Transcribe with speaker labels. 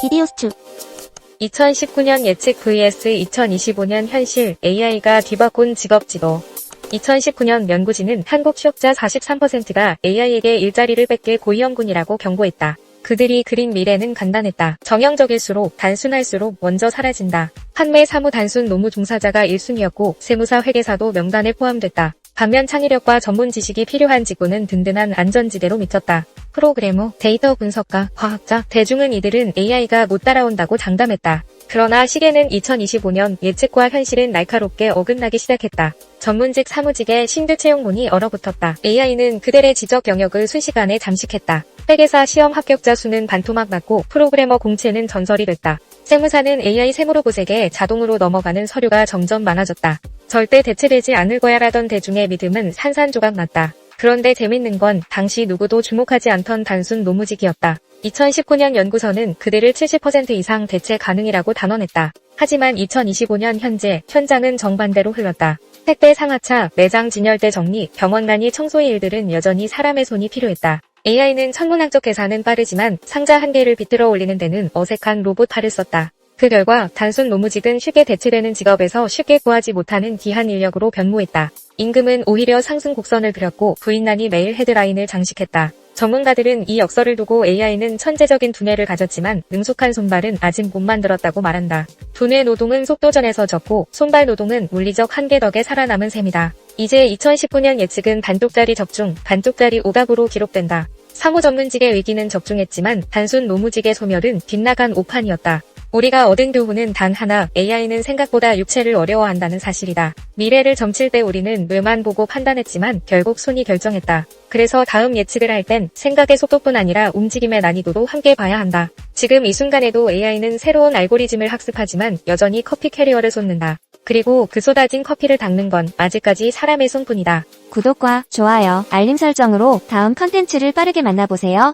Speaker 1: 비디오 스튜
Speaker 2: 2019년 예측 vs 2025년 현실 AI가 뒤바꾼 직업 지도 2019년 연구진은 한국 취업자 43%가 AI에게 일자리를 뺏길 고위험군이라고 경고했다. 그들이 그린 미래는 간단했다. 정형적일수록 단순할수록 먼저 사라진다. 판매 사무 단순 노무 종사자가 1순위였고 세무사 회계사도 명단에 포함됐다. 반면 창의력과 전문 지식이 필요한 직군은 든든한 안전지대로 미쳤다. 프로그래머, 데이터 분석가, 과학자, 대중은 이들은 AI가 못 따라온다고 장담했다. 그러나 시계는 2025년 예측과 현실은 날카롭게 어긋나기 시작했다. 전문직 사무직의 신규 채용문이 얼어붙었다. AI는 그들의 지적 영역을 순식간에 잠식했다. 회계사 시험 합격자 수는 반토막 났고 프로그래머 공채는 전설이 됐다. 세무사는 AI 세무로봇에게 자동으로 넘어가는 서류가 점점 많아졌다. 절대 대체되지 않을 거야라던 대중의 믿음은 산산조각 났다. 그런데 재밌는 건 당시 누구도 주목하지 않던 단순 노무직이었다. 2019년 연구서는 그들을 70% 이상 대체 가능이라고 단언했다. 하지만 2025년 현재 현장은 정반대로 흘렀다. 택배 상하차, 매장 진열대 정리, 병원 간이 청소의 일들은 여전히 사람의 손이 필요했다. AI는 천문학적 계산은 빠르지만 상자 한 개를 비틀어 올리는 데는 어색한 로봇 팔을 썼다. 그 결과 단순 노무직은 쉽게 대체되는 직업에서 쉽게 구하지 못하는 귀한 인력으로 변모했다. 임금은 오히려 상승 곡선을 그렸고 부인난이 매일 헤드라인을 장식했다. 전문가들은 이 역설을 두고 AI는 천재적인 두뇌를 가졌지만 능숙한 손발은 아직 못 만들었다고 말한다. 두뇌 노동은 속도전에서 졌고 손발 노동은 물리적 한계 덕에 살아남은 셈이다. 이제 2019년 예측은 반쪽짜리 적중, 반쪽짜리 오각으로 기록된다. 사무 전문직의 위기는 적중했지만 단순 노무직의 소멸은 빗나간 오판이었다. 우리가 얻은 교훈은 단 하나, AI는 생각보다 육체를 어려워한다는 사실이다. 미래를 점칠 때 우리는 뇌만 보고 판단했지만 결국 손이 결정했다. 그래서 다음 예측을 할 땐 생각의 속도뿐 아니라 움직임의 난이도도 함께 봐야 한다. 지금 이 순간에도 AI는 새로운 알고리즘을 학습하지만 여전히 커피 캐리어를 쏟는다. 그리고 그 쏟아진 커피를 닦는 건 아직까지 사람의 손뿐이다.
Speaker 1: 구독과 좋아요, 알림 설정으로 다음 컨텐츠를 빠르게 만나보세요.